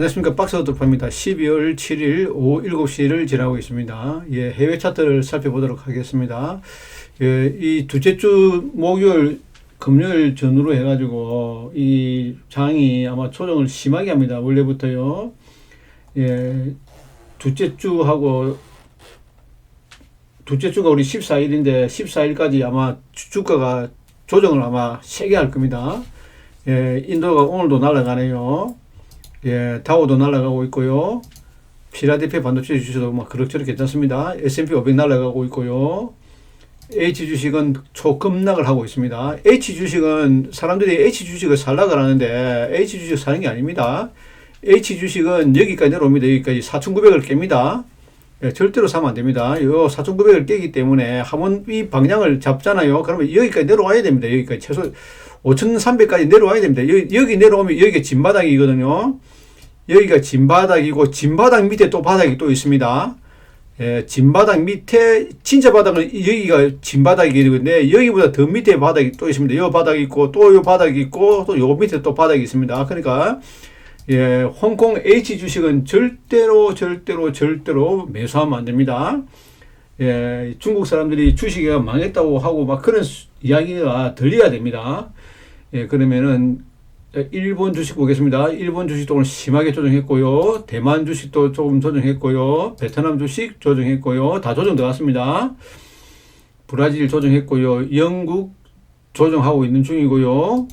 안녕하십니까 박스 돌파입니다. 12월 7일 오후 7시를 지나고 있습니다. 예, 해외 차트를 살펴보도록 하겠습니다. 예, 이 둘째 주 목요일 금요일 전후로 해가지고 이 장이 아마 조정을 심하게 합니다. 원래부터요. 예, 둘째 주하고 둘째 주가 우리 14일인데 14일까지 아마 주- 주가가 조정을 아마 세게 할 겁니다. 예, 인도가 오늘도 날아가네요. 예, 다우도 날아가고 있고요. 필라델피아 반도체 주식도 막 그럭저럭 괜찮습니다. S&P 500 날아가고 있고요. H 주식은 초급락을 하고 있습니다. H 주식은 사람들이 H 주식을 살라고 하는데 H 주식 사는 게 아닙니다. H 주식은 여기까지 내려옵니다. 여기까지 4,900을 깹니다. 예, 절대로 사면 안 됩니다. 요 4,900을 깨기 때문에 한번 이 방향을 잡잖아요. 그러면 여기까지 내려와야 됩니다. 여기까지 최소 5,300까지 내려와야 됩니다. 여기, 여기 내려오면 여기가 진바닥이거든요. 여기가 진바닥이고 진바닥 밑에 또 바닥이 또 있습니다. 예, 진바닥 밑에 진짜 바닥은 여기가 진바닥이는데 여기보다 더 밑에 바닥이 또 있습니다. 요 바닥이 있고 또 요 바닥이 있고 또 요 밑에 또 바닥이 있습니다. 그러니까 예, 홍콩 H 주식은 절대로 절대로 절대로 매수하면 안 됩니다. 예, 중국 사람들이 주식이 망했다고 하고 막 그런 수- 이야기가 들려야 됩니다. 예, 그러면은 일본 주식 보겠습니다. 일본 주식도 오늘 심하게 조정했고요. 대만 주식도 조금 조정했고요. 베트남 주식 조정했고요. 다 조정 들어갔습니다. 브라질 조정했고요. 영국 조정하고 있는 중이고요.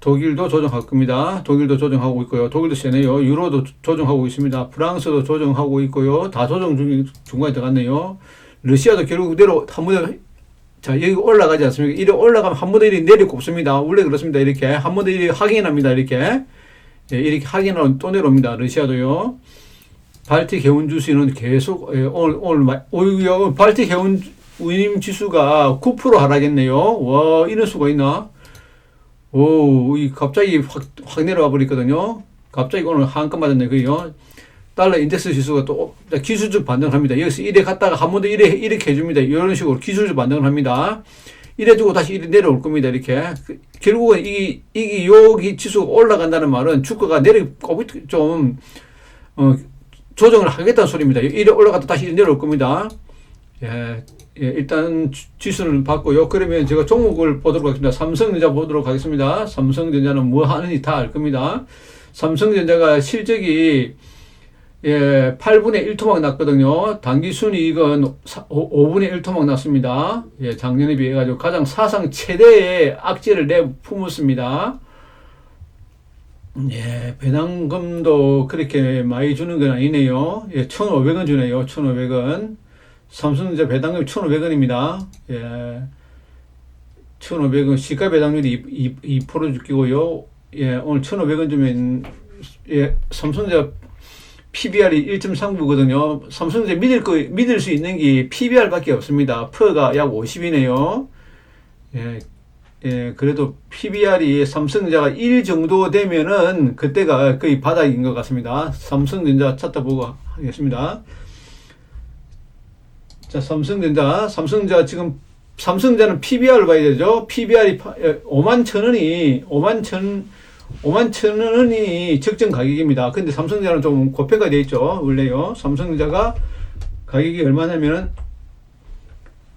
독일도 조정할 겁니다. 독일도 조정하고 있고요. 독일도 세네요. 유로도 조정하고 있습니다. 프랑스도 조정하고 있고요. 다 조정 중 중간에 들어갔네요. 러시아도 결국 내려 한 번에 자 여기 올라가지 않습니까? 이래 올라가면 한 번에 이렇게 내리 꼽습니다. 원래 그렇습니다. 이렇게 한 번에 이렇게 확인합니다. 이렇게 예, 이렇게 확인하면 또 내려옵니다. 러시아도요. 발틱 해운 주식은 계속 예, 오늘 오늘 마- 오히려 발틱 해운 운임 지수가 9% 하락했네요. 와 이런 수가 있나? 오, 이 갑자기 확, 확 내려와 버렸거든요. 갑자기 오늘 한껏 맞았네, 그요. 달러 인덱스 지수가 또 기술적 반등을 합니다. 여기서 이래 갔다가 한 번더 이래, 이렇게 해줍니다. 이런 식으로 기술적 반등을 합니다. 이래주고 다시 이래 내려올 겁니다. 이렇게. 그- 결국은 이, 이게 여기 지수가 올라간다는 말은 주가가 내려, 꼬비- 좀, 어, 조정을 하겠다는 소리입니다. 이래 올라갔다 다시 이래 내려올 겁니다. 예, 예, 일단 지- 지수는 봤고요. 그러면 제가 종목을 보도록 하겠습니다. 삼성전자 보도록 하겠습니다. 삼성전자는 뭐 하는지 다 알 겁니다. 삼성전자가 실적이 예, 8분의 1토막 났거든요. 단기 순이익은 5분의 1토막 났습니다. 예, 작년에 비해 가지고 가장 사상 최대의 악재를 내품었습니다. 예, 배당금도 그렇게 많이 주는 건 아니네요. 예, 1,500원 주네요. 1,500원. 삼성전자 배당금이 1,500원입니다. 예. 1,500원 시가 배당률이 2, 2, 2% 주기고요. 예, 오늘 1,500원 주면 예, 삼성전자 PBR이 1.39거든요. 삼성전자 믿을 거 믿을 수 있는 게 PBR밖에 없습니다. 프가 약 50이네요. 예. 예, 그래도 PBR이 삼성전자가 1 정도 되면은 그때가 거의 바닥인 것 같습니다. 삼성전자 찾다 보고 하겠습니다. 자, 삼성전자, 삼성전자 지금 삼성전자는 PBR을 봐야 되죠. PBR이 5만 천 원이 5만 천 5만 천 원이 적정 가격입니다. 근데 삼성전자는 좀 고평가 되어 있죠. 원래요. 삼성전자가 가격이 얼마냐면은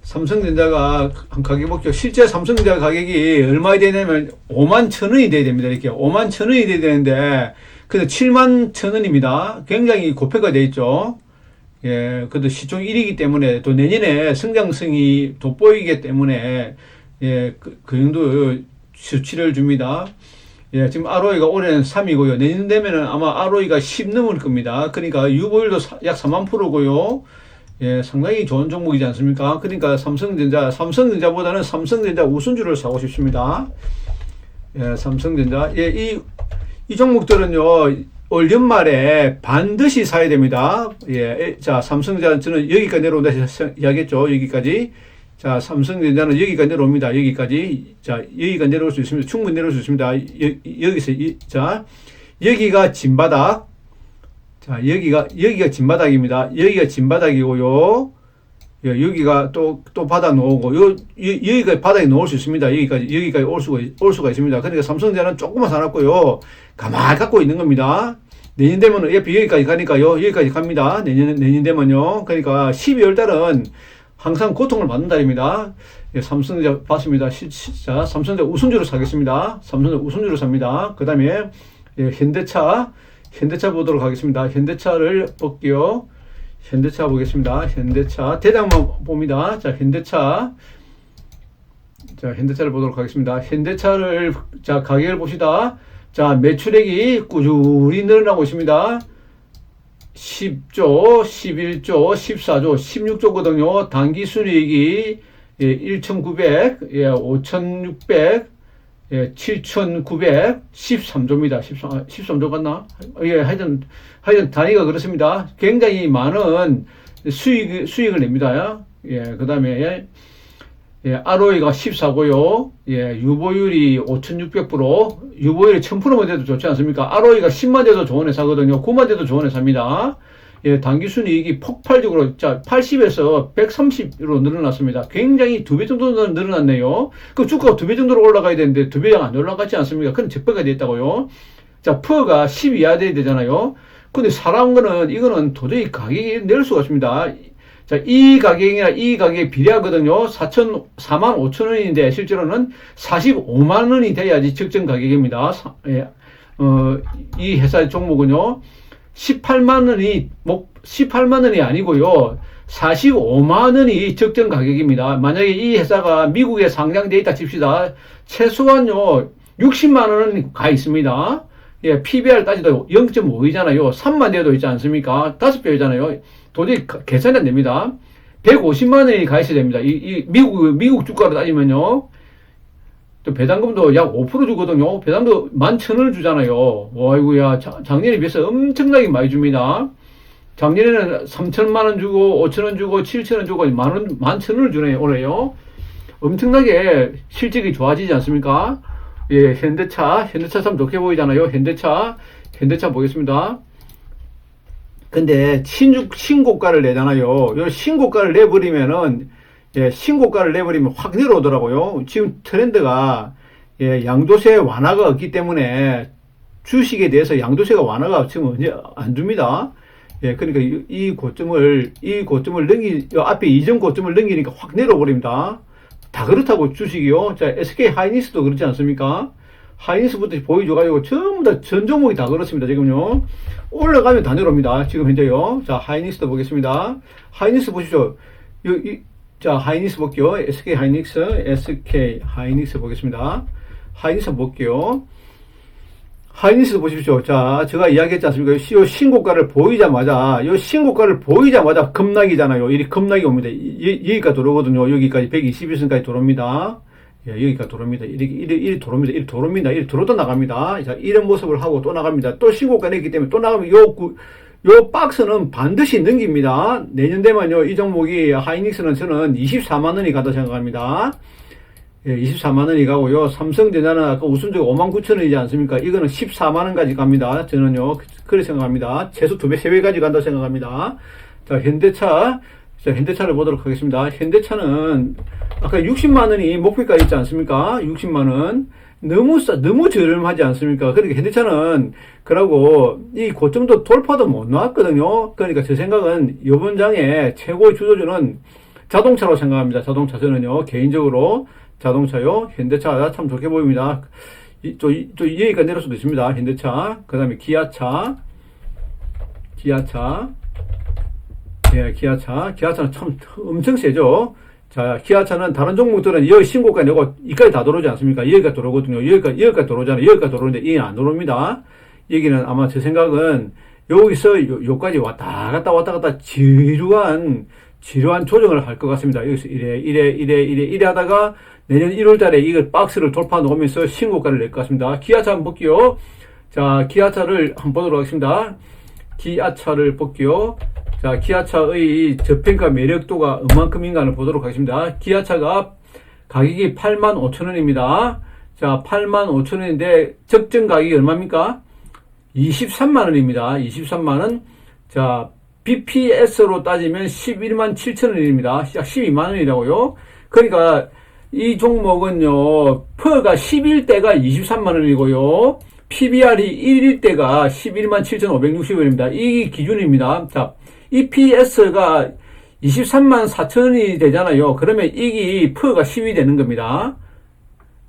삼성전자가 한 가격 볼게요. 실제 삼성전자 가격이 얼마에 되냐면 5만 천 원이 돼야 됩니다. 이렇게 5만 천 원이 돼야 되는데 근데 7만 천 원입니다. 굉장히 고평가 되어 있죠. 예, 그래도 시총 1위기 때문에 또 내년에 성장성이 돋보이기 때문에 예, 그, 그 정도 수치를 줍니다. 예, 지금 ROE가 올해는 3이고요. 내년 되면은 아마 ROE가 10 넘을 겁니다. 그러니까 유보율도 사- 약 4만 프로고요. 예, 상당히 좋은 종목이지 않습니까? 그러니까 삼성전자, 삼성전자보다는 삼성전자 우선주를 사고 싶습니다. 예, 삼성전자. 예, 이, 이 종목들은요, 올 연말에 반드시 사야 됩니다. 예, 자, 삼성전자 저는 여기까지 내려온다 이야기했죠. 여기까지. 자, 삼성전자는 여기까지 내려옵니다. 여기까지. 자, 여기가 내려올 수 있습니다. 충분히 내려올 수 있습니다. 여, 여기서, 이, 자, 여기가 진바닥. 자, 여기가, 여기가 진바닥입니다. 여기가 진바닥이고요. 예, 여기가 또, 또 바닥 놓고, 요, 여- 여기가 바닥에 놓을 수 있습니다. 여기까지, 여기까지 올 수가, 올 수가 있습니다. 그러니까 삼성전자는 조금만 사놨고요. 가만히 갖고 있는 겁니다. 내년 되면 어차피 여기까지 가니까요. 여기까지 갑니다. 내년, 내년 되면요. 그러니까 12월 달은 항상 고통을 받는 달입니다. 예, 삼성전자 봤습니다. 시, 시, 자, 삼성전자 우선주로 사겠습니다. 삼성전자 우선주로 삽니다. 그 다음에 예, 현대차, 현대차 보도록 하겠습니다. 현대차를 볼게요. 현대차 보겠습니다. 현대차 대장만 봅니다. 자, 현대차. 자, 현대차를 보도록 하겠습니다. 현대차를 자, 가격을 봅시다. 자, 매출액이 꾸준히 늘어나고 있습니다. 10조, 11조, 14조, 16조거든요. 단기 순이익이 예, 1,900, 예, 5,600, 예, 7,913조입니다. 13, 13조 같나? 예, 하여튼, 하여튼 단위가 그렇습니다. 굉장히 많은 수익, 수익을 냅니다. 예, 그 다음에, 예, ROE가 14고요. 예, 유보율이 5,600%, 유보율이 1,000%만 돼도 좋지 않습니까? ROE가 10만 돼도 좋은 회사거든요. 9만 돼도 좋은 회사입니다. 예, 단기 순이익이 폭발적으로 자 80에서 130으로 늘어났습니다. 굉장히 두 배 정도 늘어났네요. 그 주가가 두 배 정도로 올라가야 되는데 두 배가 안 올라갔지 않습니까? 그건 적배가 됐다고요. 자, 퍼가 10 이하 돼야 되잖아요. 근데 사람 거는 이거는 도저히 가격이 낼 수가 없습니다. 자, 이 가격이나 이 가격에 비례하거든요. 4천, 4만 5천 원인데 실제로는 45만 원이 돼야지 적정 가격입니다. 사, 예, 어, 이 회사의 종목은요. 18만 원이 목 18만 원이 아니고요. 45만 원이 적정 가격입니다. 만약에 이 회사가 미국에 상장돼 있다 칩시다. 최소한요 60만 원은 가 있습니다. 예, PBR 따지도 0.5이잖아요. 3만 대도 있지 않습니까? 5배잖아요. 도저히 계산이 안 됩니다. 150만 원이 가 있어야 됩니다. 이, 이 미국 미국 주가로 따지면요. 또 배당금도 약 5% 주거든요. 배당도 만천 원을 주잖아요. 와이구야 작년에 비해서 엄청나게 많이 줍니다. 작년에는 3천만 원 주고 5천 원 주고 7천 원 주고 만 원, 만천 원을 주네요. 올해요. 엄청나게 실적이 좋아지지 않습니까? 예, 현대차, 현대차 참 좋게 보이잖아요. 현대차, 현대차 보겠습니다. 근데 신주, 신고가를 내잖아요. 요 신고가를 내버리면은 예, 신고가를 내버리면 확 내려오더라고요. 지금 트렌드가 예, 양도세 완화가 없기 때문에 주식에 대해서 양도세가 완화가 지금 언제 안 줍니다. 예, 그러니까 이, 이 고점을 이 고점을 넘기 앞에 이전 고점을 넘기니까 확 내려버립니다. 다 그렇다고 주식이요. 자, SK 하이닉스도 그렇지 않습니까? 하이닉스부터 보여줘가지고 전부 다 전 종목이 다 그렇습니다. 지금요. 올라가면 다 내려옵니다. 지금 현재요. 자, 하이닉스도 보겠습니다. 하이닉스 보십시오. 이, 이, 자, 하이닉스 볼게요. SK 하이닉스, SK 하이닉스 보겠습니다. 하이닉스 볼게요. 하이닉스 보십시오. 자, 제가 이야기했지 않습니까? 이 신고가를 보이자마자, 이 신고가를 보이자마자 급락이잖아요. 이 급락이 옵니다. 여기까지 들어오거든요. 여기까지 121선까지 들어옵니다. 예, 여기까지 들어옵니다. 이렇게, 이렇게, 이렇게 들어옵니다. 이렇게 들어옵니다. 이렇게 들어도 나갑니다. 자, 이런 모습을 하고 또 나갑니다. 또 신고가 냈기 때문에 또 나가면 요, 요 박스는 반드시 넘깁니다. 내년 되면요, 이 종목이 하이닉스는 저는 24만원이 가다 생각합니다. 예, 24만원이 가고요. 삼성전자는 아까 우선주가 5만 9천원이지 않습니까? 이거는 14만원까지 갑니다. 저는요, 그렇게 생각합니다. 최소 2배, 3배까지 간다고 생각합니다. 자, 현대차. 자, 현대차를 보도록 하겠습니다. 현대차는 아까 60만 원이 목표가 있지 않습니까? 60만 원. 너무 싸, 너무 저렴하지 않습니까? 그러니까 현대차는, 그러고, 이 고점도 돌파도 못 나왔거든요. 그러니까 제 생각은, 이번 장에 최고의 주도주는 자동차로 생각합니다. 자동차. 저는요, 개인적으로 자동차요, 현대차 참 좋게 보입니다. 이, 또, 이, 또, 여기가 내릴 수도 있습니다. 현대차. 그 다음에 기아차. 기아차. 예, 기아차. 기아차는 참 엄청 세죠. 자, 기아차는 다른 종목들은 여기 신고가 내고 이까지 다 들어오지 않습니까? 여기가 들어오거든요. 여기가, 여기가 들어오잖아요. 여기가 들어오는데 이게 안 들어옵니다. 여기는 아마 제 생각은 여기서 요, 요까지 왔다 갔다 왔다 갔다 지루한, 지루한 조정을 할 것 같습니다. 여기서 이래, 이래, 이래, 이래, 이래 하다가 내년 1월 달에 이걸 박스를 돌파 놓으면서 신고가를 낼 것 같습니다. 기아차 한번 볼게요. 자, 기아차를 한번 보도록 하겠습니다. 기아차를 볼게요. 자, 기아차의 저평가 매력도가 얼만큼인가를 보도록 하겠습니다. 기아차가 가격이 8만 5천 원입니다. 자, 8만 5천 원인데 적정 가격이 얼마입니까? 23만 원입니다. 23만 원. 자, BPS로 따지면 11만 7천 원입니다. 약 12만 원이라고요. 그러니까 이 종목은요, 퍼가 11대가 23만 원이고요. PBR이 1일 때가 11만 7,560원입니다. 이 기준입니다. 자, EPS가 23만 4천원이 되잖아요. 그러면 이게 퍼가 10이 되는 겁니다.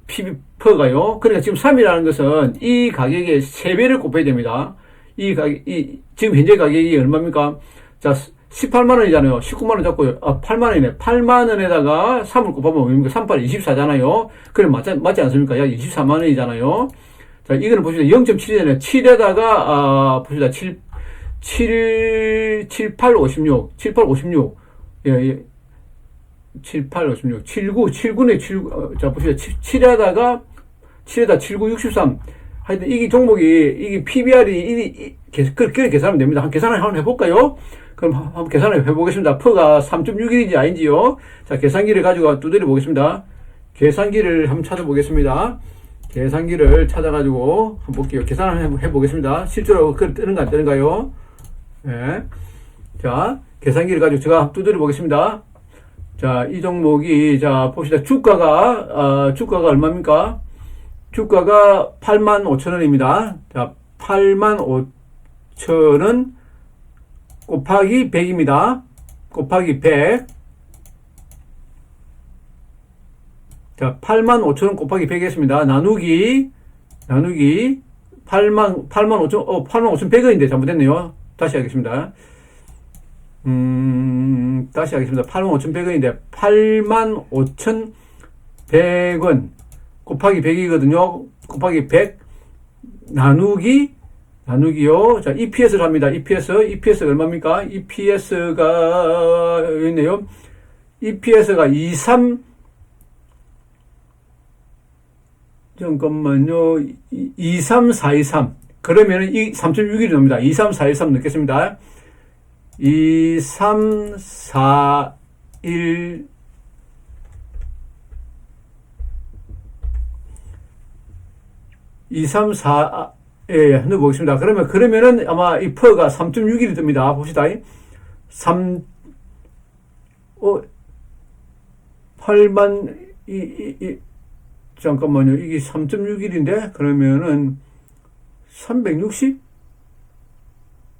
PB 퍼가요. 그러니까 지금 3이라는 것은 이 가격의 3배를 곱해야 됩니다. 이 가격, 이, 지금 현재 가격이 얼마입니까? 자, 18만 원이잖아요. 19만 원 잡고, 아, 8만 원이네. 8만 원에다가 3을 곱하면 뭡니까? 38, 24잖아요. 그럼 맞지, 맞지 않습니까? 약 24만 원이잖아요. 자, 이거는 보시다 0.7이잖아요. 7에다가, 아, 보시다 7, 7, 7, 8, 56. 7, 8, 56. 예, 예. 7, 8, 56. 79, 79네, 79. 어, 자, 보시다 7, 7에다가, 7에다 79, 63. 하여튼, 이게 종목이, 이게 PBR이, 이, 이, 계- 그렇게 계산하면 됩니다. 한 계산을 한번 해볼까요? 그럼 한- 한번 계산을 해보겠습니다. 퍼가 3.6일인지 아닌지요. 자, 계산기를 가지고 두드려 보겠습니다. 계산기를 한번 찾아보겠습니다. 계산기를 찾아가지고 한번 볼게요. 계산을 해- 해보겠습니다. 실제로 그 뜨는가 안 뜨는가요? 예. 자, 계산기를 가지고 제가 두드려 보겠습니다. 자, 이 종목이, 자, 봅시다. 주가가, 아, 주가가 얼마입니까? 주가가 8만 5천 원입니다. 자, 8만 5천 원 곱하기 100입니다. 곱하기 100. 자, 8만 5천 원 곱하기 100 했습니다. 나누기, 나누기, 8만, 8만 5천, 어, 8만 5천 100원인데 잘못했네요. 다시 하겠습니다. 음, 다시 하겠습니다. 8만 5천 100원인데, 8만 5천 100원 곱하기 100이거든요. 곱하기 100 나누기 나누기요. 자, EPS를 합니다. EPS. EPS가 얼마입니까? EPS가 여기 있네요. EPS가 23 잠깐만요. 23423. 그러면은 이 3.6일이 됩니다. 23413 넣겠습니다. 2341 234 예, 넣어보겠습니다. 그러면, 그러면은 아마 이 퍼가 3.6일이 됩니다. 봅시다. 3, 어, 8만, 이, 이, 이, 잠깐만요. 이게 3.6일인데, 그러면은 360?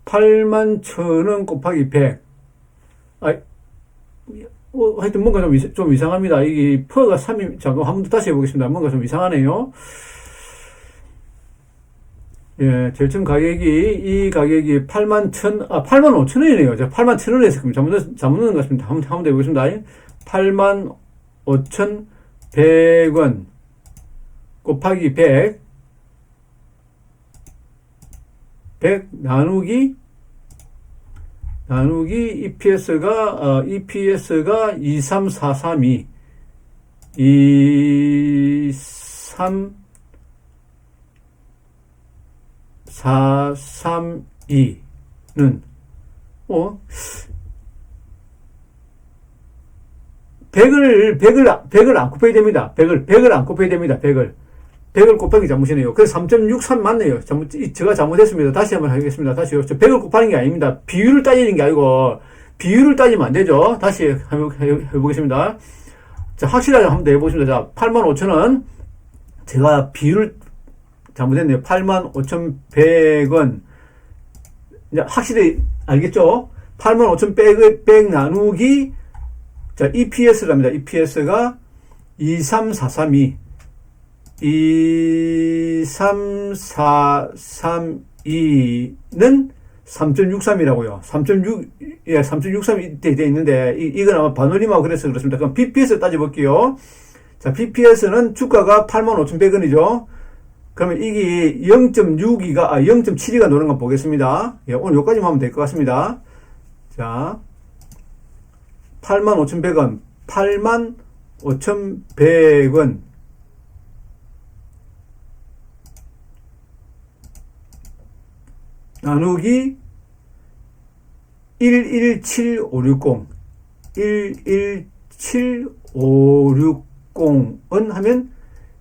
8만 천원 곱하기 100. 아, 어, 하여튼 뭔가 좀, 이상- 좀 이상합니다. 이게 퍼가 3이, 잠깐 한 번 더 다시 해보겠습니다. 뭔가 좀 이상하네요. 예, 절정 가격이, 이 가격이 8만 천, 아, 8만 5천 원이네요. 제가 8만 천 원에 했을 겁니다. 잘못, 잘못 넣은 것 같습니다. 한 번, 한번 더 해보겠습니다. 8만 5천 100원 곱하기 100, 100 나누기, 나누기 EPS가, 어, EPS가 23432, 23, 432는, 어, 100을, 100을, 100을 안 곱해야 됩니다. 100을, 100을 안 곱해야 됩니다. 100을. 100을 곱하기 잘못이네요. 그래서 3.63 맞네요. 잘못, 이- 제가 잘못했습니다. 다시 한번 하겠습니다. 다시요. 저 100을 곱하는 게 아닙니다. 비율을 따지는 게 아니고, 비율을 따지면 안 되죠. 다시 해보겠습니다. 자, 확실하게 한번 더 해보겠습니다. 자, 85,000원. 제가 비율을 잘못했네요. 85,100원. 이제 확실히 알겠죠? 85,100을 100 나누기 자, EPS랍니다. EPS가 23432. 23432는 3.63이라고요. 3.6, 예, 3.63돼 있는데, 이, 이건 아마 반올림하고 그래서 그렇습니다. 그럼 BPS 따져볼게요. 자, BPS는 주가가 85,100원이죠. 그러면 이게 0.62가, 아, 0.72가 노는 거 보겠습니다. 예, 오늘 여기까지만 하면 될 것 같습니다. 자, 85,100원, 85,100원. 나누기 117560, 117560은 하면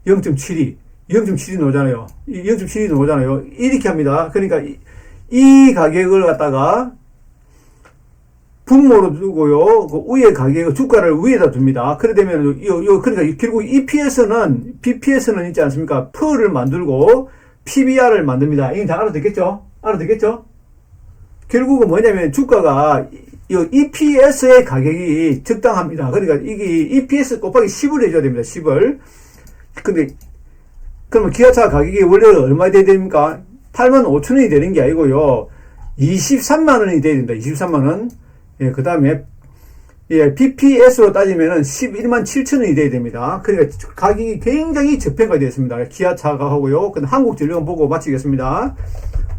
0.72, 0.72 나오잖아요. 이0.72 나오잖아요. 이렇게 합니다. 그러니까 이, 이 가격을 갖다가 분모로 두고요. 그 위에 가격을 주가를 위에다 둡니다. 그래 되면 요, 요 그러니까 결국 EPS는 BPS는 있지 않습니까? 퍼를 만들고 PBR을 만듭니다. 이건 다 알아듣겠죠? 알아듣겠죠? 결국은 뭐냐면 주가가 이 EPS의 가격이 적당합니다. 그러니까 이게 EPS 곱하기 10을 해줘야 됩니다. 10을. 근데 그러면 기아차 가격이 원래 얼마 돼야 됩니까? 8만 5천 원이 되는 게 아니고요. 23만 원이 돼야 됩니다. 23만 원. 예, 그 다음에 예, BPS로 따지면은 11만 7천 원이 돼야 됩니다. 그러니까 가격이 굉장히 저평가 되었습니다. 기아차가 하고요. 근데 한국전력은 보고 마치겠습니다.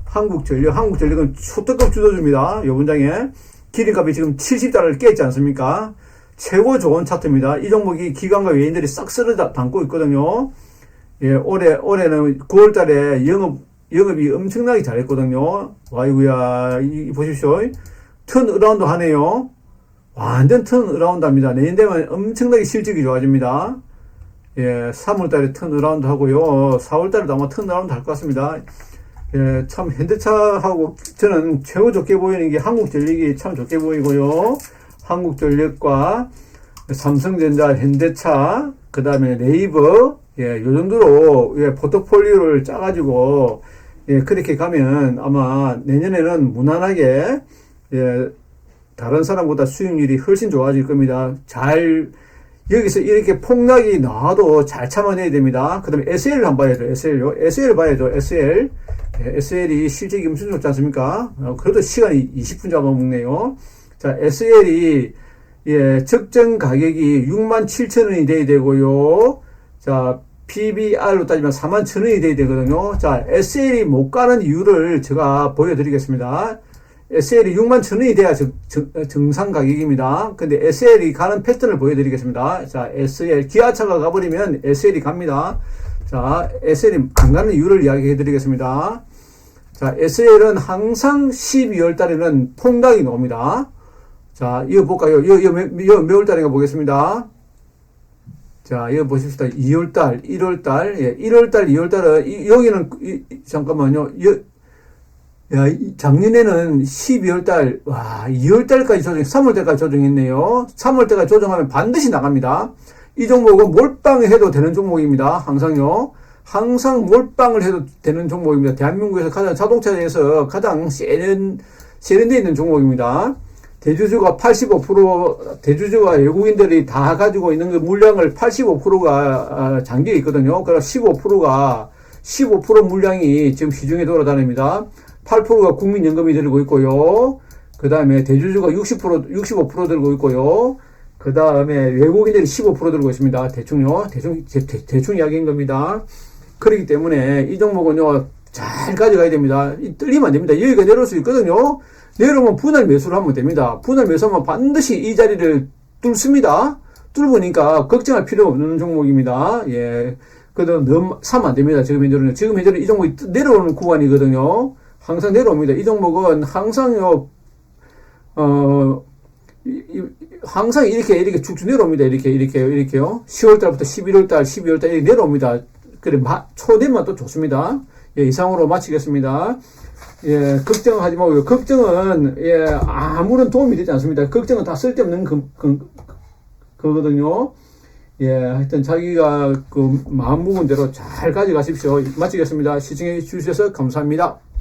한국전력, 한국전력은 초특급 주도주입니다. 요 분장에 기름값이 지금 70달러를 깼지 않습니까? 최고 좋은 차트입니다. 이 종목이 기관과 외인들이 싹 쓸어 담고 있거든요. 예, 올해, 올해는 9월 달에 영업, 영업이 엄청나게 잘했거든요. 아이고야, 이, 보십시오. 턴 어라운드 하네요. 완전 턴 어라운드 합니다. 내년 되면 엄청나게 실적이 좋아집니다. 예, 3월 달에 턴 어라운드 하고요. 4월 달에도 아마 턴 어라운드 할 것 같습니다. 예, 참 현대차하고 저는 최고 좋게 보이는 게 한국전력이 참 좋게 보이고요. 한국전력과 삼성전자, 현대차, 그 다음에 네이버, 예, 요 정도로 예, 포트폴리오를 짜가지고 예, 그렇게 가면 아마 내년에는 무난하게 예, 다른 사람보다 수익률이 훨씬 좋아질 겁니다. 잘 여기서 이렇게 폭락이 나와도 잘 참아내야 됩니다. 그 다음에 SL을 한번 봐야죠. SL요. SL 봐야죠. SL. 예, SL이 실적이 엄청 좋지 않습니까? 어, 그래도 시간이 20분 잡아먹네요. 자, SL이 예, 적정 가격이 6만 7천 원이 돼야 되고요. 자, PBR로 따지면 4만 1천 원이 돼야 되거든요. 자, SL이 못 가는 이유를 제가 보여드리겠습니다. SL이 6만 천 원이 돼야 정, 정, 상 가격입니다. 근데 SL이 가는 패턴을 보여드리겠습니다. 자, SL, 기아차가 가버리면 SL이 갑니다. 자, SL이 안 가는 이유를 이야기해 드리겠습니다. 자, SL은 항상 12월 달에는 폭락이 나옵니다. 자, 이거 볼까요? 이거, 이거, 이거 몇 월 달인가 보겠습니다. 자, 이거 보십시다. 2월 달, 1월 달, 예, 1월 달, 2월 달은, 여기는, 이, 잠깐만요. 야, 작년에는 12월 달, 와, 2월 달까지 조정, 3월 달까지 조정했네요. 3월 달까지 조정하면 반드시 나갑니다. 이 종목은 몰빵을 해도 되는 종목입니다. 항상요. 항상 몰빵을 해도 되는 종목입니다. 대한민국에서 가장 자동차에서 가장 세련, 세련되어 있는 종목입니다. 대주주가 85%, 대주주가 외국인들이 다 가지고 있는 그 물량을 85%가 잠겨 있거든요. 그래서 15%가, 15% 물량이 지금 시중에 돌아다닙니다. 8%가 국민연금이 들고 있고요. 그 다음에 대주주가 60%, 65% 들고 있고요. 그 다음에 외국인들이 15% 들고 있습니다. 대충요. 대충, 대, 대충 이야기인 겁니다. 그렇기 때문에 이 종목은요, 잘 가져가야 됩니다. 떨리면 안 됩니다. 여기가 내려올 수 있거든요. 내려오면 분할 매수를 하면 됩니다. 분할 매수하면 반드시 이 자리를 뚫습니다. 뚫으니까 걱정할 필요 없는 종목입니다. 예. 그래도 너무 사면 안 됩니다. 지금 현재는. 지금 현재는 이 종목이 내려오는 구간이거든요. 항상 내려옵니다. 이 종목은 항상요, 어, 이, 이, 항상 이렇게, 이렇게 쭉쭉 내려옵니다. 이렇게, 이렇게, 이렇게요. 10월달부터 11월달, 12월달 이렇게 내려옵니다. 그래, 마, 초대만 또 좋습니다. 예, 이상으로 마치겠습니다. 예, 걱정하지 마고요. 걱정은, 예, 아무런 도움이 되지 않습니다. 걱정은 다 쓸데없는 그, 그, 그거거든요. 예, 하여튼 자기가 그 마음 먹은 대로 잘 가져가십시오. 마치겠습니다. 시청해 주셔서 감사합니다.